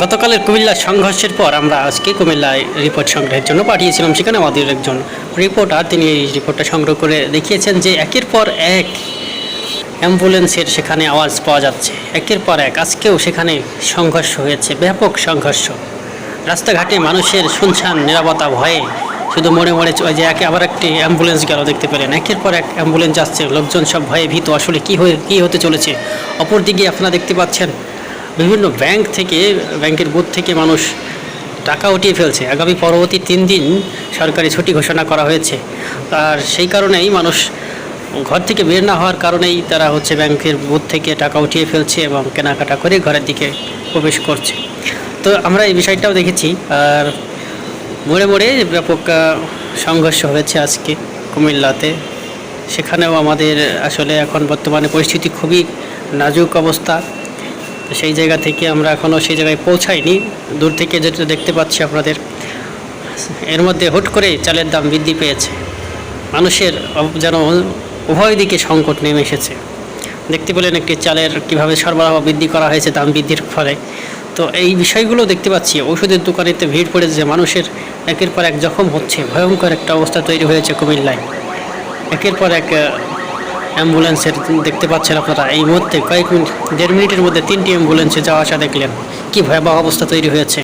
গতকালের কুমিল্লা সংঘর্ষের পর আমরা আজকে কুমিল্লায় রিপোর্ট সংগ্রহের জন্য পাঠিয়েছিলাম। সেখানে আমাদের একজন রিপোর্টার তিনি এই রিপোর্টটা সংগ্রহ করে দেখিয়েছেন যে একের পর এক অ্যাম্বুলেন্সের সেখানে আওয়াজ পাওয়া যাচ্ছে। একের পর এক আজকেও সেখানে সংঘর্ষ হয়েছে, ব্যাপক সংঘর্ষ। রাস্তাঘাটে মানুষের শুনশান, নিরাপত্তা ভয়ে শুধু মনে মনে ওই যে একে আবার একটি অ্যাম্বুলেন্স গেল দেখতে পেলেন। একের পর এক অ্যাম্বুলেন্স যাচ্ছে, লোকজন সব ভয়ে ভীত। আসলে কী হয়ে কী হতে চলেছে? অপরদিকে আপনারা দেখতে পাচ্ছেন বিভিন্ন ব্যাংক থেকে ব্যাংকের বুথ থেকে মানুষ টাকা উঠিয়ে ফেলছে। আগামী পরবর্তী তিন দিন সরকারি ছুটি ঘোষণা করা হয়েছে। আর সেই কারণেই মানুষ ঘর থেকে বের না হওয়ার কারণেই তারা হচ্ছে ব্যাংকের বুথ থেকে টাকা উঠিয়ে ফেলছে এবং কেনাকাটা করে ঘরের দিকে প্রবেশ করছে। তো আমরা এই বিষয়টাও দেখেছি। আর মোড়ে মোড়ে ব্যাপক সংঘর্ষ হয়েছে আজকে কুমিল্লাতে। সেখানেও আমাদের আসলে এখন বর্তমানে পরিস্থিতি খুবই নাজুক অবস্থা। সেই জায়গা থেকে আমরা এখনও সেই জায়গায় পৌঁছাইনি। দূর থেকে যেটা দেখতে পাচ্ছি আপনাদের, এর মধ্যে হুট করে চালের দাম বৃদ্ধি পেয়েছে। মানুষের যেন উভয় দিকে সংকট নেমে এসেছে। দেখতে পেলেন একটি চালের কীভাবে সরবরাহ বৃদ্ধি করা হয়েছে, দাম বৃদ্ধির ফলে। তো এই বিষয়গুলো দেখতে পাচ্ছি ওষুধের দোকানেতে ভিড় পড়েছে মানুষের একের পর এক জখম হচ্ছে। ভয়ঙ্কর একটা অবস্থা তৈরি হয়েছে কুমিল্লায়। একের পর এক অ্যাম্বুলেন্সের দেখতে পাচ্ছেন আপনারা এই মুহূর্তে কয়েক মিনিট, দেড় মিনিটের মধ্যে তিনটি অ্যাম্বুলেন্সে যাওয়া আসা দেখলেন। কি ভয়াবহ অবস্থা তৈরি হয়েছে।